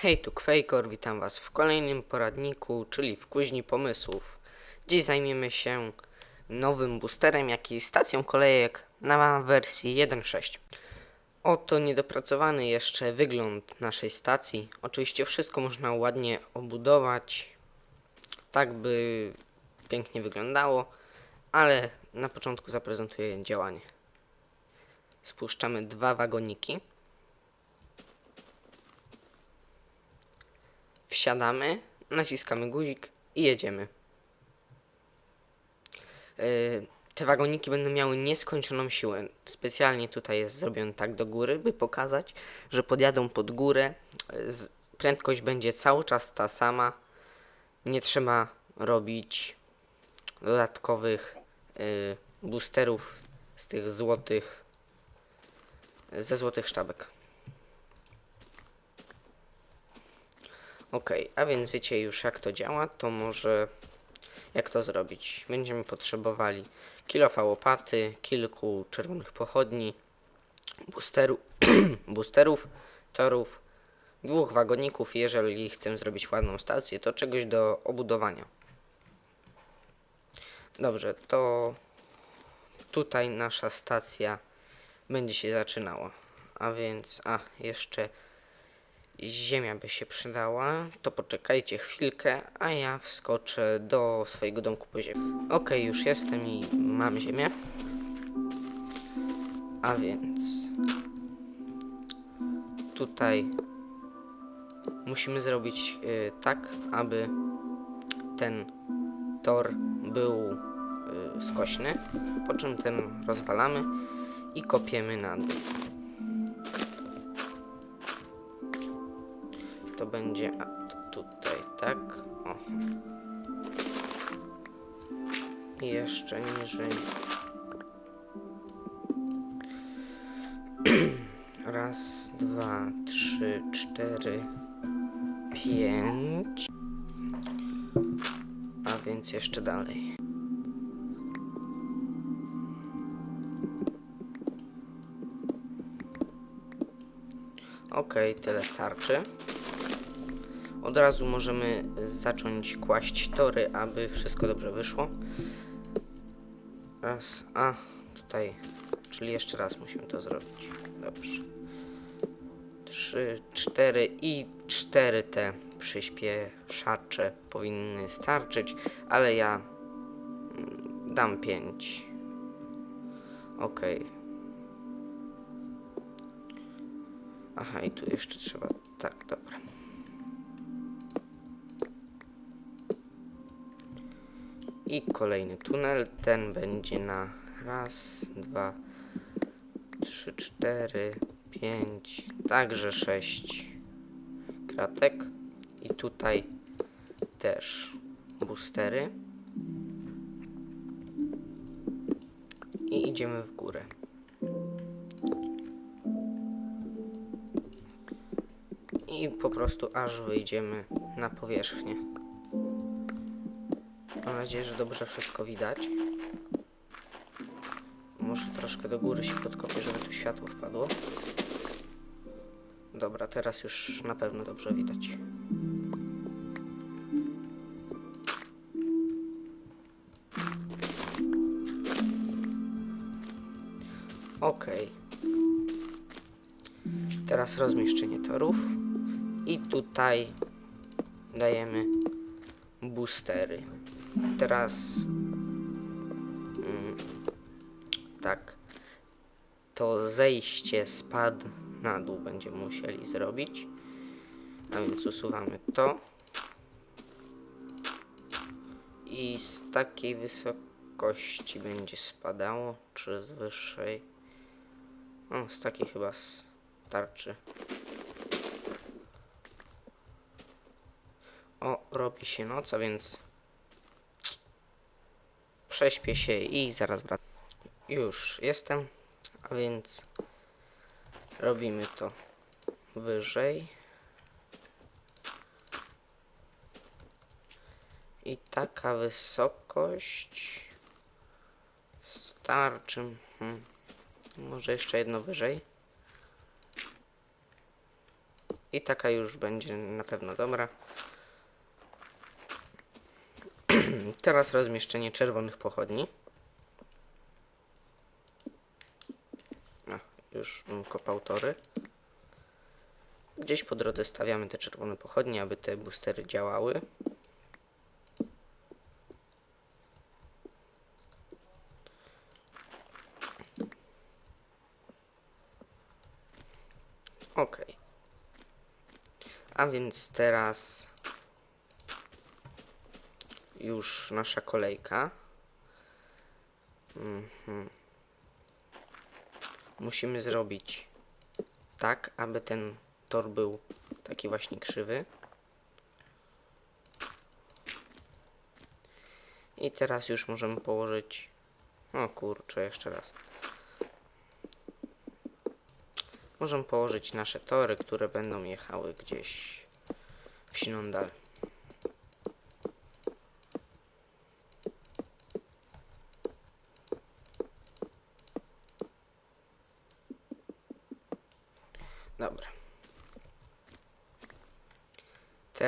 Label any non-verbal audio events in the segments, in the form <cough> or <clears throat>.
Hej, tu Kwejkor, witam Was w kolejnym poradniku, czyli w Kuźni Pomysłów. Dziś zajmiemy się nowym boosterem, jak i stacją kolejek na wersji 1.6. Oto niedopracowany jeszcze wygląd naszej stacji. Oczywiście wszystko można ładnie obudować, tak by pięknie wyglądało, ale na początku zaprezentuję działanie. Spuszczamy dwa wagoniki. Wsiadamy, naciskamy guzik i jedziemy. Yy, te wagoniki będą miały nieskończoną siłę. Specjalnie tutaj jest zrobiony tak do góry, by pokazać, że podjadą pod górę. Z- Prędkość będzie cały czas ta sama. Nie trzeba robić dodatkowych yy, boosterów z tych złotych, ze złotych sztabek. Ok, a więc wiecie już jak to działa, to może jak to zrobić? Będziemy potrzebowali kilofa łopaty, kilku czerwonych pochodni, boosteru, <clears throat> boosterów, torów, dwóch wagoników. Jeżeli chcę zrobić ładną stację, to czegoś do obudowania. Dobrze, to tutaj nasza stacja będzie się zaczynała. A więc, a jeszcze ziemia by się przydała, to poczekajcie chwilkę, a ja wskoczę do swojego domku po ziemi. Ok, już jestem i mam ziemię. A więc tutaj musimy zrobić y, tak, aby ten tor był y, skośny, po czym ten rozwalamy i kopiemy na dół. Będzie a, tutaj, tak? O. Jeszcze niżej. <clears throat> Raz, dwa, trzy, cztery, pięć. A więc jeszcze dalej. Okej, tyle starczy. Od razu możemy zacząć kłaść tory, aby wszystko dobrze wyszło. Raz, a tutaj, czyli jeszcze raz musimy to zrobić. Dobrze. Trzy, cztery i cztery te przyspieszacze powinny starczyć, ale ja mm, dam pięć. Ok. Aha, i tu jeszcze trzeba. Tak, dobra. I kolejny tunel. Ten będzie na raz, dwa, trzy, cztery, pięć, także sześć kratek. I tutaj też boostery. I idziemy w górę. I po prostu aż wyjdziemy na powierzchnię. Nadzieję, że dobrze wszystko widać. Może troszkę do góry się podkopię, żeby tu światło wpadło. Dobra, teraz już na pewno dobrze widać. Ok. Teraz rozmieszczenie torów. I tutaj dajemy boostery. Teraz mm, tak to zejście spad na dół będziemy musieli zrobić. A więc usuwamy to. I z takiej wysokości będzie spadało, czy z wyższej? O, z takiej chyba starczy. O, robi się noc, a więc prześpię się i zaraz wracam. Już jestem, a więc robimy to wyżej. I taka wysokość starczy. Hmm. Może jeszcze jedno wyżej. I taka już będzie na pewno dobra. Teraz rozmieszczenie czerwonych pochodni. A, już kopał tory. Gdzieś po drodze stawiamy te czerwone pochodnie, aby te boostery działały. Ok. A więc teraz już nasza kolejka. Mhm. Musimy zrobić tak, aby ten tor był taki właśnie krzywy. I teraz już możemy położyć. O kurczę, jeszcze raz. Możemy położyć nasze tory, które będą jechały gdzieś w Sinondal. Dobra.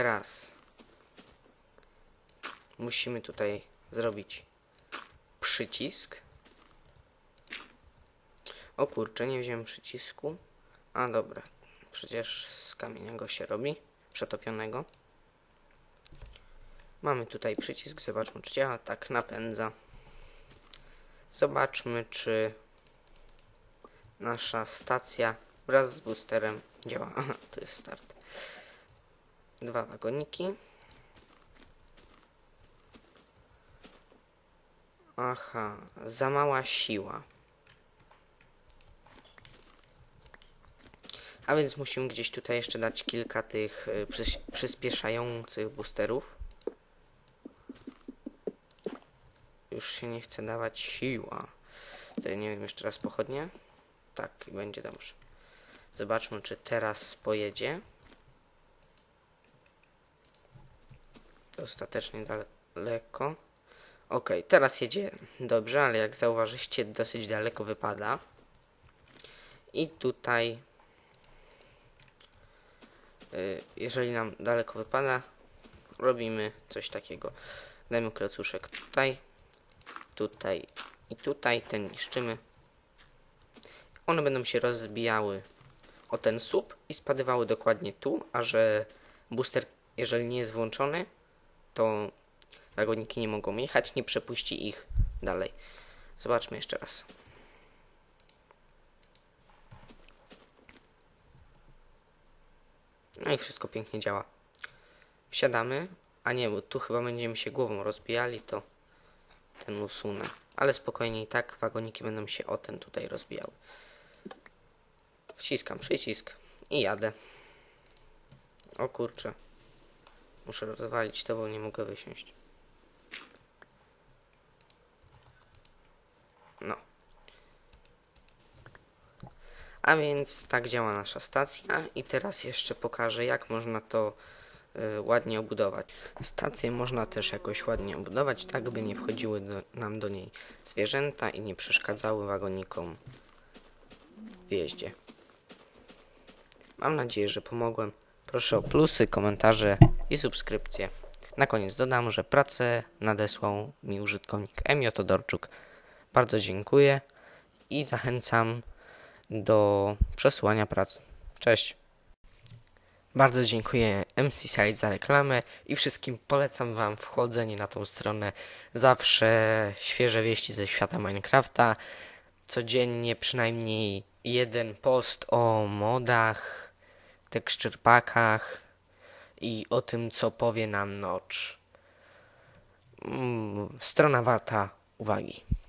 Teraz musimy tutaj zrobić przycisk. O kurczę, nie wziąłem przycisku. A dobra, przecież z kamienia go się robi, przetopionego. Mamy tutaj przycisk, zobaczmy czy działa. Tak, napędza. Zobaczmy czy nasza stacja wraz z boosterem działa. Aha, <laughs> to jest start. Dwa wagoniki. Aha, za mała siła. A więc musimy gdzieś tutaj jeszcze dać kilka tych y, przys przyspieszających boosterów. Już się nie chce dawać siła. Tutaj nie wiem, jeszcze raz pochodnie. Tak, i będzie dobrze. Zobaczmy, czy teraz pojedzie. Dostatecznie daleko. Ok, teraz jedzie dobrze, ale jak zauważycie, dosyć daleko wypada. I tutaj, y, jeżeli nam daleko wypada, robimy coś takiego. Dajmy klocuszek tutaj, tutaj i tutaj, ten niszczymy. One będą się rozbijały o ten słup i spadywały dokładnie tu, a że booster, jeżeli nie jest włączony, to wagoniki nie mogą jechać, nie przepuści ich dalej. Zobaczmy jeszcze raz. No i wszystko pięknie działa. Wsiadamy, a nie, bo tu chyba będziemy się głową rozbijali, to ten usunę. Ale spokojnie i tak wagoniki będą się o ten tutaj rozbijały. Wciskam przycisk i jadę. O kurczę. Muszę rozwalić to, bo nie mogę wysiąść. No. A więc tak działa nasza stacja i teraz jeszcze pokażę jak można to y, ładnie obudować. Stację można też jakoś ładnie obudować, tak by nie wchodziły do, nam do niej zwierzęta i nie przeszkadzały wagonikom w jeździe. Mam nadzieję, że pomogłem. Proszę o plusy, komentarze i subskrypcje. Na koniec dodam, że pracę nadesłał mi użytkownik Emio Todorczuk. Bardzo dziękuję i zachęcam do przesyłania prac. Cześć! Bardzo dziękuję MC Site za reklamę i wszystkim polecam Wam wchodzenie na tą stronę. Zawsze świeże wieści ze świata Minecrafta. Codziennie przynajmniej jeden post o modach, teksturpakach i o tym, co powie nam Notch. Mm, Strona warta uwagi.